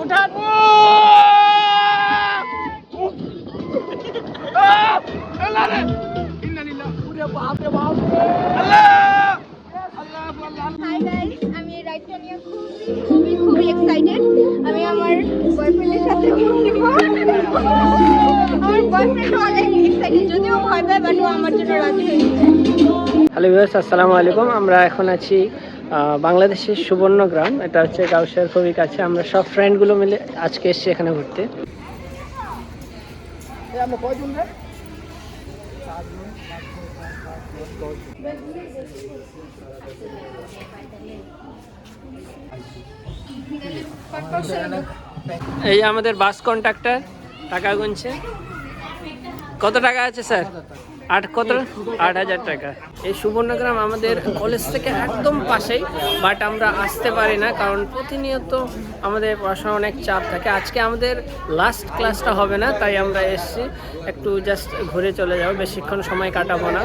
উঠান। Hi guys আমি এই রাইডটা নিয়ে খুবই খুবই খুবই এক্সাইটেড আমি আমার বয়ফ্রেন্ডের সাথে আমার বয়ফ্রেন্ড অনেক এক্সাইটেড যদিও ভয় পায় বাট ও আমার জন্য রাজি হয়েছে হ্যালো ভিউয়ার্স আসসালামু আলাইকুম। আমরা এখন আছি বাংলাদেশের সুবর্ণগ্রাম এটা হচ্ছে গাউসের খুবই কাছে। আমরা সব ফ্রেন্ডগুলো মিলে আজকে এসেছি এখানে ঘুরতে। এই আমাদের বাস কন্ট্রাক্টর টাকা গুনছে। কত টাকা আছে স্যার আট কত? আট হাজার টাকা। এই সুবর্ণগ্রাম আমাদের কলেজ থেকে একদম পাশেই বাট আমরা আসতে পারি না কারণ প্রতিনিয়ত আমাদের পড়াশোনা অনেক চাপ থাকে। আজকে আমাদের লাস্ট ক্লাসটা হবে না তাই আমরা এসেছি। একটু জাস্ট ঘুরে চলে যাব বেশিক্ষণ সময় কাটাবো না।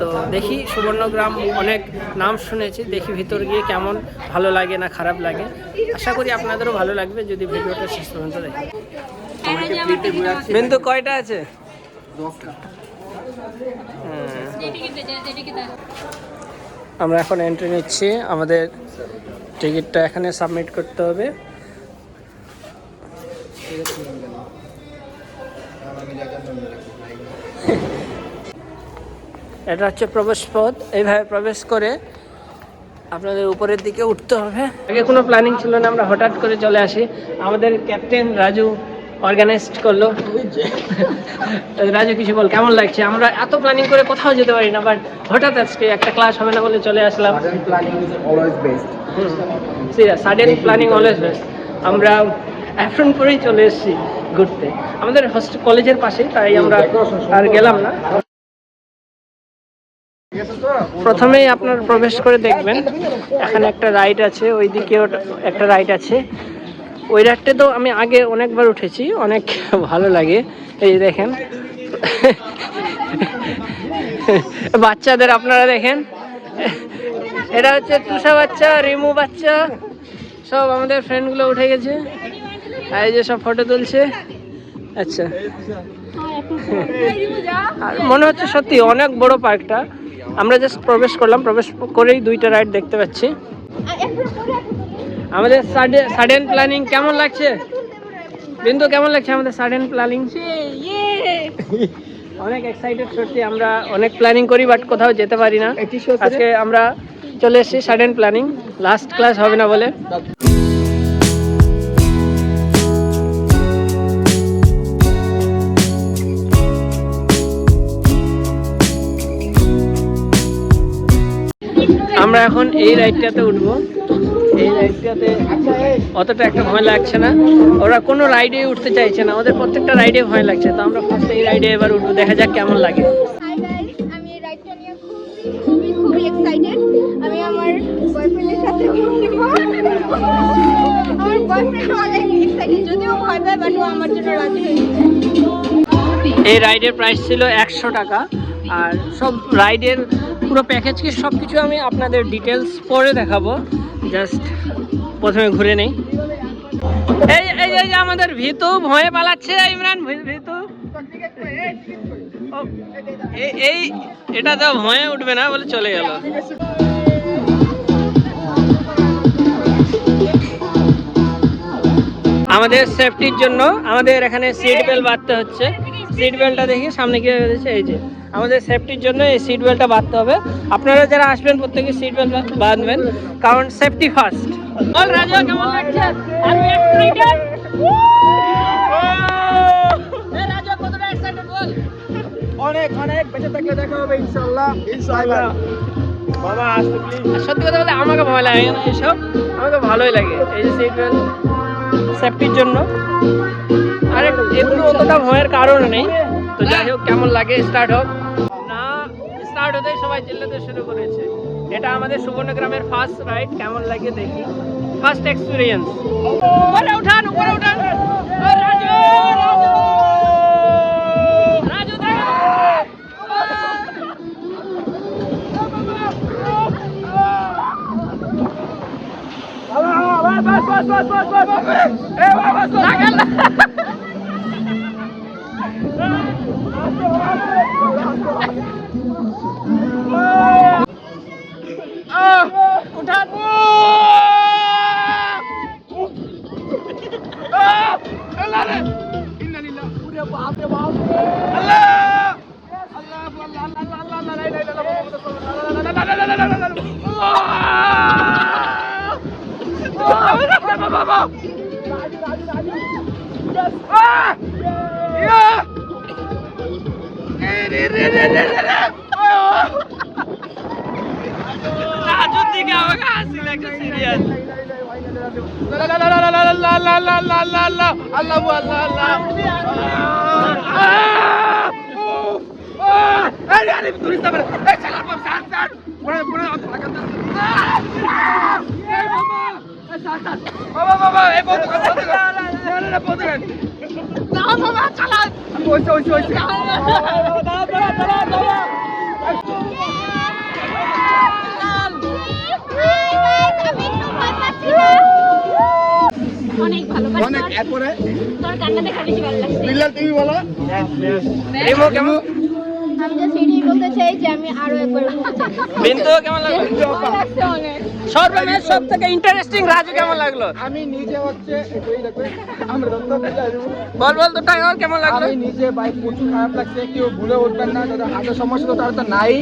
তো দেখি সুবর্ণগ্রাম অনেক নাম শুনেছি দেখি ভিতর গিয়ে কেমন ভালো লাগে না খারাপ লাগে। আশা করি আপনাদেরও ভালো লাগবে যদি ভিডিওটা শেষ পর্যন্ত দেখেন। বিন্দু কয়টা আছে? হ্যাঁ। আমরা এখন এন্ট্রি নিচ্ছি। আমাদের টিকিটটা এখানে সাবমিট করতে হবে। এটা হচ্ছে প্রবেশ পথ। এইভাবে প্রবেশ করে আপনাদের উপরের দিকে উঠতে হবে। আগে কোনো প্ল্যানিং ছিল না, আমরা হঠাৎ করে চলে আসি। আমাদের ক্যাপ্টেন রাজু অর্গানাইজড করল। রাজু কিছু বল কেমন লাগছে? আমরা এত প্ল্যানিং করে কোথাও যেতে পারি না বাট হঠাৎ আজকে একটা ক্লাস হবে না বলে চলে আসলাম। Always sudden planning always best আমরা এখন পরেই চলে এসেছি ঘুরতে। আমাদের হস্টেল কলেজের পাশেই তাই আমরা আর গেলাম না। প্রথমেই আপনার প্রবেশ করে দেখবেন এখানে একটা রাইড আছে ওইদিকেও একটা রাইড আছে। ওই রাইডটা তো আমি আগে অনেকবার উঠেছি, অনেক ভালো লাগে। এই দেখেন। বাচ্চাদের আপনারা দেখেন। এটা হচ্ছে তুষা বাচ্চা, রিমু বাচ্চা, সব আমাদের ফ্রেন্ডগুলো উঠে গেছে। আর এই যে সব ফটো তুলছে। আচ্ছা। আর মনে হচ্ছে সত্যি অনেক বড় পার্কটা আমরা জাস্ট প্রবেশ করলাম, প্রবেশ করেই দুইটা রাইড দেখতে পাচ্ছি। আমাদের সাডেন প্ল্যানিং কেমন লাগছে? বিন্দু কেমন লাগছে আমাদের সাডেন প্ল্যানিং অনেক এক্সাইটেড সত্যি আমরা অনেক প্ল্যানিং করি বাট কোথাও যেতে পারি না। আজকে আমরা চলে এসেছি সাডেন প্ল্যানিং লাস্ট ক্লাস হবে না বলে। আমরা এখন এই রাইডটাতে উঠবো। অতটা একটা ভয় লাগছে না। ওরা কোনো রাইডে উঠতে চাইছে না। ওদের প্রত্যেকটা রাইডে ভয় লাগছে। তো আমরা ফার্স্ট এই রাইডে এবার উঠবো। দেখা যাক কেমন লাগে। হাই আমি এই রাইডটা নিয়ে খুবই খুবই খুবই এক্সাইটেড আমি আমার বয়ফ্রেন্ডের সাথে আমার বয়ফ্রেন্ড অনেক এক্সাইটেড যদিও ভয় পায় বাট ও আমার জন্য রাজি হয়েছে এই রাইডের প্রাইস ছিল একশো টাকা। আর সব রাইডের পুরো প্যাকেজকে সব কিছু আমি আপনাদের ডিটেলস পরে দেখাবো। জাস্ট প্রথমে ঘুরে নেই। এই এই এই যে আমাদের ভিতু ভয়ে পালাচ্ছে, ইমরান ভিতু। এই- এটা তো ভয়ে উঠবে না বলে চলে গেল। আমাদের সেফটির জন্য আমাদের এখানে সিট বেল্ট বাঁধতে হচ্ছে। সিট বেল্টটা দেখি, সামনে কি রয়েছে এই যে। আমাদের সেফটির জন্য এই সিট বেল্টটা বাঁধতে হবে। আপনারা যারা আসবেন প্রত্যেকে সিট বেল্ট বাঁধবেন কারণ সেফটি ফার্স্ট বল রাজা কেমন লাগছে? আর এক্সাইটেড রাজা কতটা এক্সাইটেড বল? অনেক অনেক। বেঁচে থাকলে দেখা হবে ইনশাল্লাহ ইনশাল্লাহ বাবা আসতে প্লিজ সত্যি কথা বলতে আমাকে ভয় লাগে না এসব আমাকে ভালোই লাগে এই যে সিট বেল্ট সেফটির জন্য। আর একটু অতটা ভয়ের কারণ নেই। তো যাই হোক কেমন লাগে? স্টার্ট হোক। না স্টার্ট হতেই সবাই চিল্লাতে শুরু করেছে। এটা আমাদের সুবর্ণগ্রামের ফার্স্ট রাইড কেমন লাগে দেখি? ফার্স্ট এক্সপিরিয়েন্স উপরে উঠান উপরে উঠান। বাবা বাবা এই বন্ধ বন্ধ অনেক ভালো অনেক এরপরে? তোর কান্না দেখা বেশি ভালো লাগছে। বিল্লাল তুমি বলো। রিমো কেমন আমি জাস্ট এটাই বলতে চাই যে আমি আরও একবার ঘুরতে কেমন লাগল? ভালো লাগছে অনেক। সর্বমেশ সব থেকে ইন্টারেস্টিং রাজু কেমন লাগল? আমি নিজে হচ্ছে বল বল তো টাইগার কেমন লাগল? আমি নিজে বাইক প্রচুর খারাপ লাগছে কেউ ভুলে উঠবেন না হাতের সমস্যা তো তার তো নাই।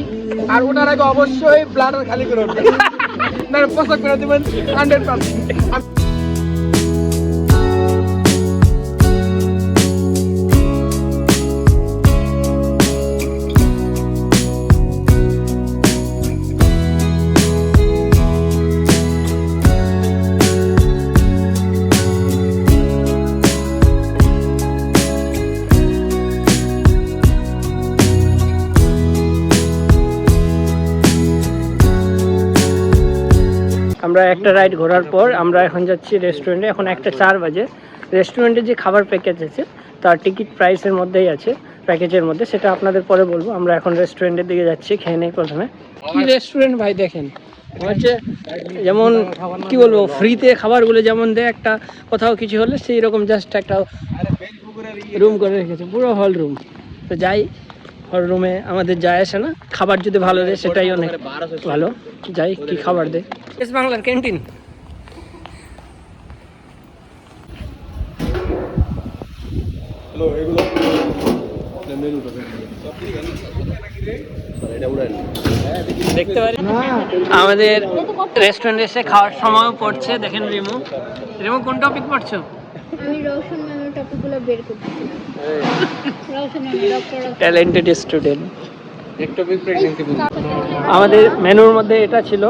আর ওটার আগে অবশ্যই ব্লাডার খালি করে উঠবেন। না পোশাক করে দেবেন হান্ড্রেড পার্সেন্ট আমরা একটা রাইড ঘোরার পর আমরা এখন যাচ্ছি রেস্টুরেন্টে এখন একটা চার বাজে। রেস্টুরেন্টে যে খাবার প্যাকেজ আছে, তার টিকিট প্রাইসের মধ্যেই আছে। প্যাকেজের মধ্যে সেটা আপনাদের পরে বলব। আমরা এখন রেস্টুরেন্টের দিকে যাচ্ছি খেয়ে নেই প্রথমে। কি রেস্টুরেন্ট ভাই দেখেন? হচ্ছে যেমন কি বলব ফ্রিতে খাবারগুলো যেমন দেয় একটা, কোথাও কিছু হলে সেই রকম জাস্ট একটা রুম করে রেখেছে, পুরো হল রুম তো যাই রুমে আমাদের যায় আসে না। খাবার যদি ভালো দেয় সেটাই অনেক ভালো। যাই কি খাবার দেয়। এস বাংলার ক্যান্টিন দেখতে পারি? আমাদের রেস্টুরেন্টে এসে খাওয়ার সময়ও পড়ছে। দেখেন রিমু। রিমু কোন টপিক পড়ছো? আমি রওশন বের ট্যালেন্টেড স্টুডেন্ট আমাদের মেনুর মধ্যে এটা ছিল।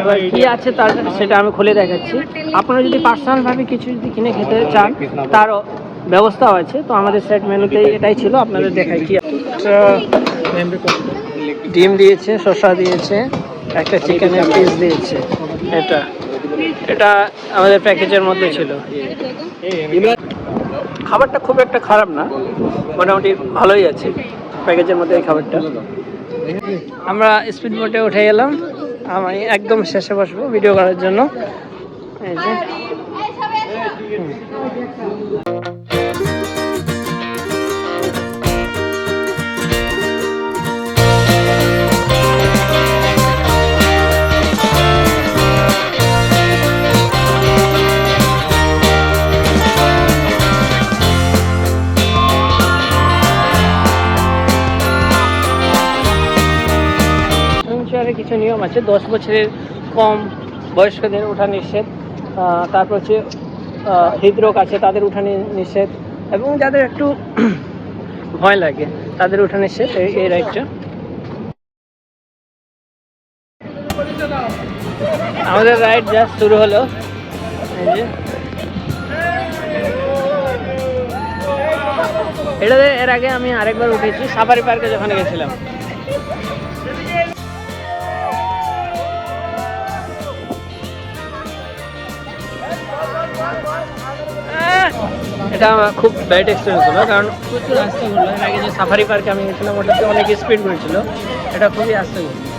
এবার কি আছে তার সেটা আমি খুলে দেখাচ্ছি। আপনারা যদি পার্সোনাল ভাবে কিছু যদি কিনে খেতে চান তারও ব্যবস্থাও আছে। তো আমাদের সেট মেনুতেই এটাই ছিল। আপনাদের দেখাই কি ডিম দিয়েছে শসা দিয়েছে একটা চিকেনের পিস দিয়েছে এটা এটা আমাদের প্যাকেজের মধ্যে ছিল। খাবারটা খুব একটা খারাপ না। মোটামুটি ভালোই আছে প্যাকেজের মধ্যে এই খাবারটা। আমরা স্পিড বোটে উঠে গেলাম আমি একদম শেষে বসবো ভিডিও করার জন্য। এই যে। নিয়ম আছে, দশ বছরের কম বয়স্কদের ওঠা নিষেধ। তারপর হচ্ছে হৃদরোগ আছে, তাদের উঠা নিষেধ। এবং যাদের একটু ভয় লাগে, তাদের উঠা নিষেধ, এই- রাইডটা। আমাদের রাইড জাস্ট শুরু হলো এটাতে এর আগে আমি আরেকবার উঠেছি, সাফারি পার্কে যখন গেছিলাম। এটা আমার খুব ব্যাড এক্সপিরিয়েন্স হলো, কারণ প্রচুর আস্তে ঘুরলো এর আগে যে সাফারি পার্কে আমি গেছিলাম, ওটাতে অনেক স্পিড ঘুরছিল এটা খুবই আস্তে ঘুরলো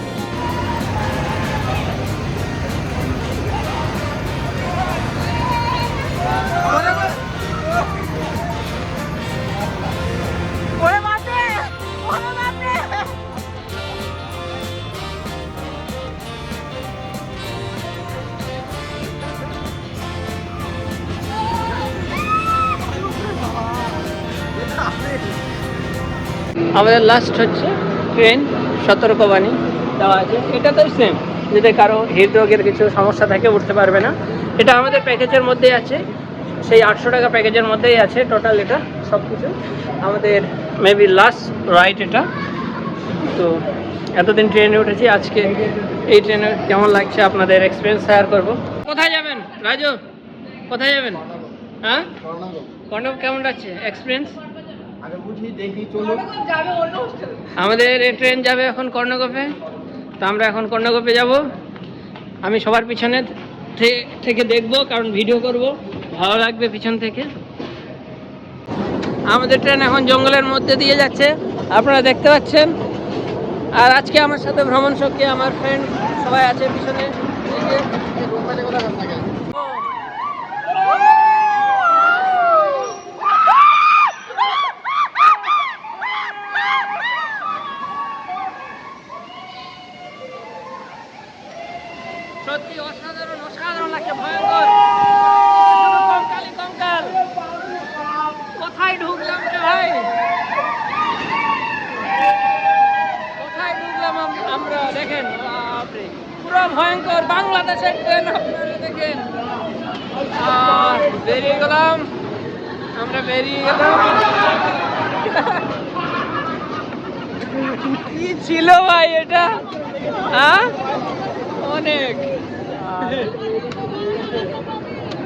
আমাদের লাস্ট হচ্ছে ট্রেন সতর্কবাণী দেওয়া আছে। এটা তো সেম যদি কারও হৃদরোগের কিছু সমস্যা থাকে উঠতে পারবে না। এটা আমাদের প্যাকেজের মধ্যেই আছে। সেই আটশো টাকা প্যাকেজের মধ্যেই আছে টোটাল এটা সব কিছু আমাদের মেবি লাস্ট রাইড এটা। তো এতদিন ট্রেনে উঠেছি আজকে এই ট্রেনে কেমন লাগছে আপনাদের এক্সপিরিয়েন্স শেয়ার করব? কোথায় যাবেন? রাজু কোথায় যাবেন? হ্যাঁ? কর্ণব কেমন লাগছে? এক্সপিরিয়েন্স আগে বুঝি দেখি চলো আমাদের এই ট্রেন যাবে এখন কর্ণগোপে তো আমরা এখন কর্ণগোপে যাব। আমি সবার পিছনে থেকে দেখব কারণ ভিডিও করব। ভালো লাগবে পিছন থেকে। আমাদের ট্রেন এখন জঙ্গলের মধ্যে দিয়ে যাচ্ছে। আপনারা দেখতে পাচ্ছেন। আর আজকে আমার সাথে ভ্রমণ সঙ্গে আমার ফ্রেন্ড সবাই আছে পিছনে অসাধারণ অসাধারণ লাগছে ভয়ঙ্কর কঙ্কালি কঙ্কাল কোথায় ঢুকলাম রে ভাই কোথায় ঢুকলাম আম- আমরা দেখেন বাপরে পুরো ভয়ঙ্কর বাংলাদেশের ট্রেন আপনারা দেখেন আহ, বেরিয়ে গেলাম। আমরা বেরিয়ে গেলাম। কি ছিল ভাই এটা? হ্যাঁ? অনেক।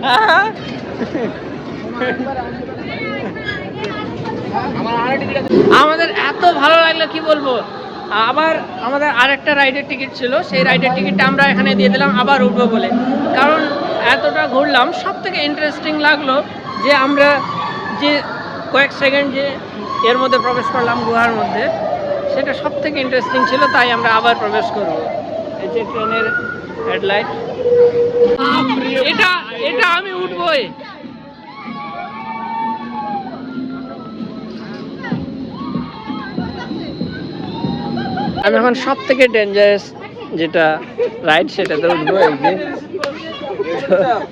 হ্যাঁ? আমাদের এত ভালো লাগল কি বলব? আবার আমাদের আরেকটা রাইডের টিকিট ছিল সেই রাইডের টিকিটটা আমরা এখানে দিয়ে দিলাম আবার উঠবো বলে। কারণ এতটা ঘুরলাম সব থেকে ইন্টারেস্টিং লাগল যে আমরা যে কয়েক সেকেন্ড যে এর মধ্যে প্রবেশ করলাম গুহার মধ্যে সেটা সব থেকে ইন্টারেস্টিং ছিল তাই আমরা আবার প্রবেশ করব। এই যে ট্রেনের হেডলাইট এটা এটা আমি উঠবই। আমি এখন সব থেকে ডেঞ্জারাস যেটা রাইড সেটাতে উঠবো এই যে।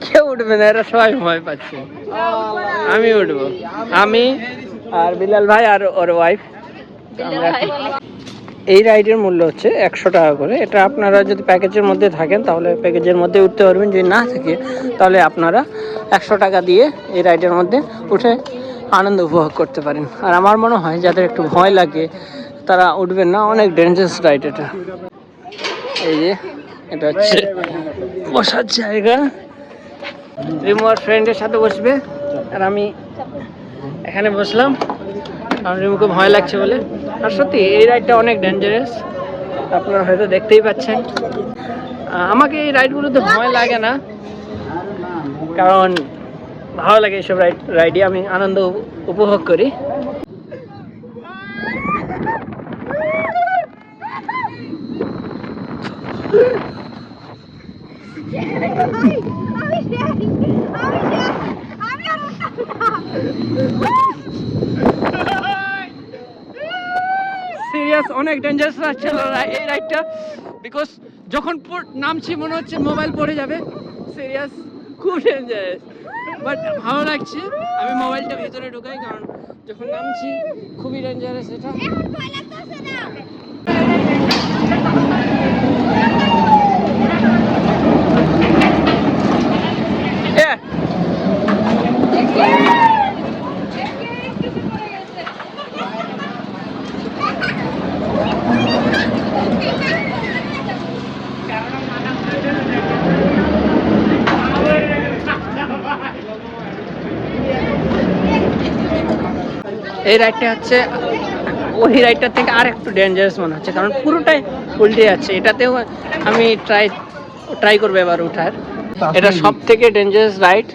কেউ উঠবে না এরা সবাই ভয় পাচ্ছে। আমি উঠবো। আমি আর বিলাল ভাই আর ওর ওয়াইফ এই রাইডের মূল্য হচ্ছে একশো টাকা করে। এটা আপনারা যদি প্যাকেজের মধ্যে থাকেন তাহলে প্যাকেজের মধ্যে উঠতে পারবেন। যদি না থাকে তাহলে আপনারা একশো টাকা দিয়ে এই রাইডের মধ্যে উঠে আনন্দ উপভোগ করতে পারেন। আর আমার মনে হয় যাদের একটু ভয় লাগে তারা উঠবেন না, অনেক ডেঞ্জারাস রাইড এটা। এই যে, এটা হচ্ছে বসার জায়গা। রিমু আর ফ্রেন্ডের সাথে বসবে, আর আমি এখানে বসলাম। আমার রিমুকে ভয় লাগছে বলে। আর সত্যি, এই রাইডটা অনেক ডেঞ্জারাস আপনারা হয়তো দেখতেই পাচ্ছেন। আমাকে এই রাইডগুলোতে ভয় লাগে না। কারণ ভালো লাগে এইসব রাইড রাইডে আমি আনন্দ উপভোগ করি আমি আমি আমি আমি আর সিরিয়াস অনেক ডেঞ্জারাস লাগছিল এই রাইডটা বিকজ যখন নামছি, মনে হচ্ছে মোবাইল পড়ে যাবে। সিরিয়াস খুব ডেঞ্জারাস বাট ভালো লাগছে, আমি মোবাইলটা ভিতরে ঢুকাই, কারণ যখন নামছি, খুবই ডেঞ্জারাস এটা ভয় লাগতেছে না এ, এই রাইডটা হচ্ছে ওই রাইডটার থেকে আর একটু ডেঞ্জারাস মনে হচ্ছে কারণ পুরোটাই উল্টে যাচ্ছে। এটাতেও আমি ট্রাই ট্রাই করব এবার উঠার। এটা সব থেকে ডেঞ্জারাস রাইড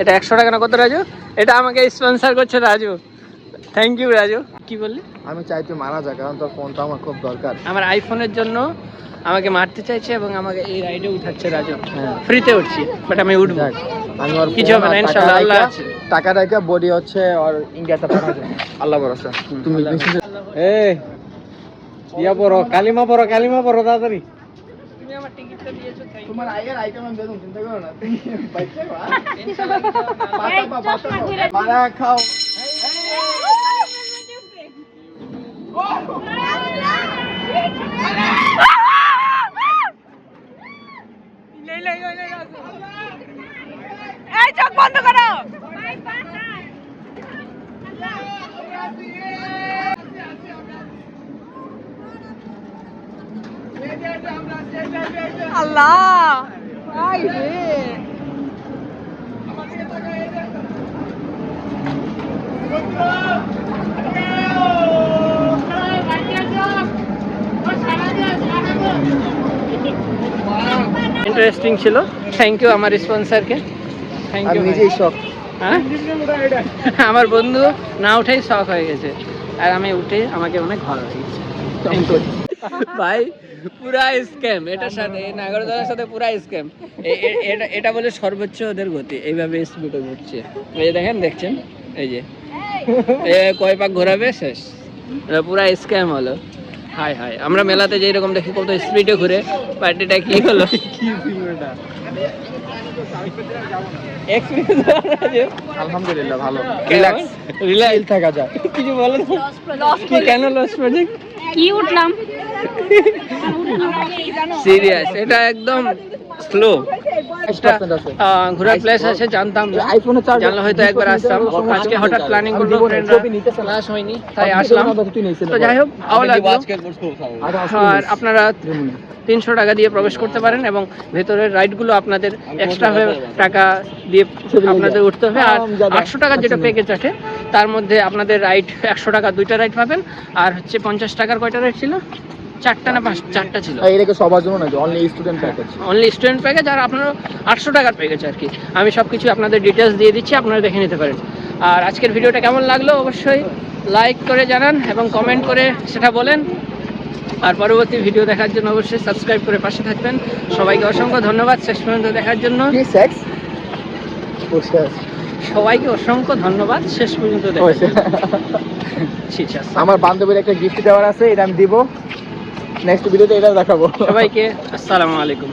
এটা একশো টাকা না কত রাজু? এটা আমাকে স্পন্সার করছে রাজু। থ্যাংক ইউ রাজু কি বললি? আমি চাই তুই মারা যা কারণ তোর ফোনটা আমার খুব দরকার। আমার আইফোনের জন্য আমাকে মারতে চাইছে এবং আমাকে এই রাইডে উঠাচ্ছে রাজু। হ্যাঁ। ফ্রিতে উঠছি বাট আমি উঠবো। আমি ওর কিছু হবে না, ইনশাআল্লাহ, আল্লাহ আছে। টাকা রেখে বডি হচ্ছে আর ইন্ডিয়াতে পাঠাবে আল্লাহ ভরসা। তুমি আল্লাহ বেশি এ ইয়া পড়ো কালিমা পড়ো কালিমা পড়ো তাড়াতাড়ি। তুমি আমার টিকিটটা দিয়েছ থ্যাংক তোমার আইয়ের আইটেম আমি বেদম চিন্তা করো না। তুমি বাইকে এই চশমা ঘুরে খাও। এই চোখ বন্ধ করো। আল্লাহ। ভাই রে। ইন্টারেস্টিং ছিল। থ্যাংক ইউ আমার স্পন্সরকে থ্যাংক ইউ নিজেই শখ হ্যাঁ? আমার বন্ধু না উঠেই শখ হয়ে গেছে। আর আমি উঠে আমাকে অনেক ভালো লেগেছে। ভাই পুরা স্ক্যাম এটার সাথে এই নাগরদোলার সাথে পুরা স্ক্যাম এটা এটা বলে সর্বোচ্চ ওদের গতি। এইভাবে স্পিডে ঘুরছে। এই যে দেখেন দেখছেন? এই যে। এ কয় পাক ঘোরাবে? শেষ। এটা পুরা স্ক্যাম হলো। হাই হাই আমরা মেলাতে যেই রকম দেখি কত স্পিডে ঘুরে। পার্টিটা কি হলো? এক্সপিরিয়েন্স আলহামদুলিল্লাহ ভালো। রিল্যাক্স রিল্যাক্স থাকা যায়। কিছু বলো কি কেন লস প্রজেক্ট কি উঠলাম? সিরিয়াস এটা একদম স্লো একটা 5% আছে। আহ, ঘোরার প্লেস আছে জানতাম না। জানলে হয়তো একবার আসতাম। আজকে হঠাৎ প্ল্যানিং করল ক্লাস হয়নি তাই আসলাম। তো যাই হোক ভালো লাগল। আর আপনারা তিনশো টাকা দিয়ে প্রবেশ করতে পারেন এবং ভেতরের রাইডগুলো আপনাদের এক্সট্রা হয়ে টাকা দিয়ে আপনাদের উঠতে হবে। আর আটশো টাকার যেটা প্যাকেজ আছে তার মধ্যে আপনাদের রাইড একশো টাকা দুইটা রাইড পাবেন। আর হচ্ছে পঞ্চাশ টাকার কয়টা রাইড ছিল? চারটা না পাঁচ চারটা ছিল। এটাকে সবার জন্য নাকি only student package only student package আর আপনার আটশো টাকার প্যাকেজ আর কি। আমি সব কিছু আপনাদের ডিটেলস দিয়ে দিচ্ছি আপনারা দেখে নিতে পারেন। আর আজকের ভিডিওটা কেমন লাগল? অবশ্যই লাইক করে জানান এবং কমেন্ট করে সেটা বলেন। আর পরবর্তী ভিডিও দেখার জন্য অবশ্যই সাবস্ক্রাইব করে পাশে থাকবেন। সবাইকে অসংখ্য ধন্যবাদ শেষ পর্যন্ত দেখার জন্য। সবাইকে অসংখ্য ধন্যবাদ শেষ পর্যন্ত দেখার আছে। আমার বান্ধবীর একটা গিফট দেওয়ার আছে এটা আমি দিব। নেক্সট ভিডিওতে এটা দেখাবো। সবাইকে আসসালামু আলাইকুম।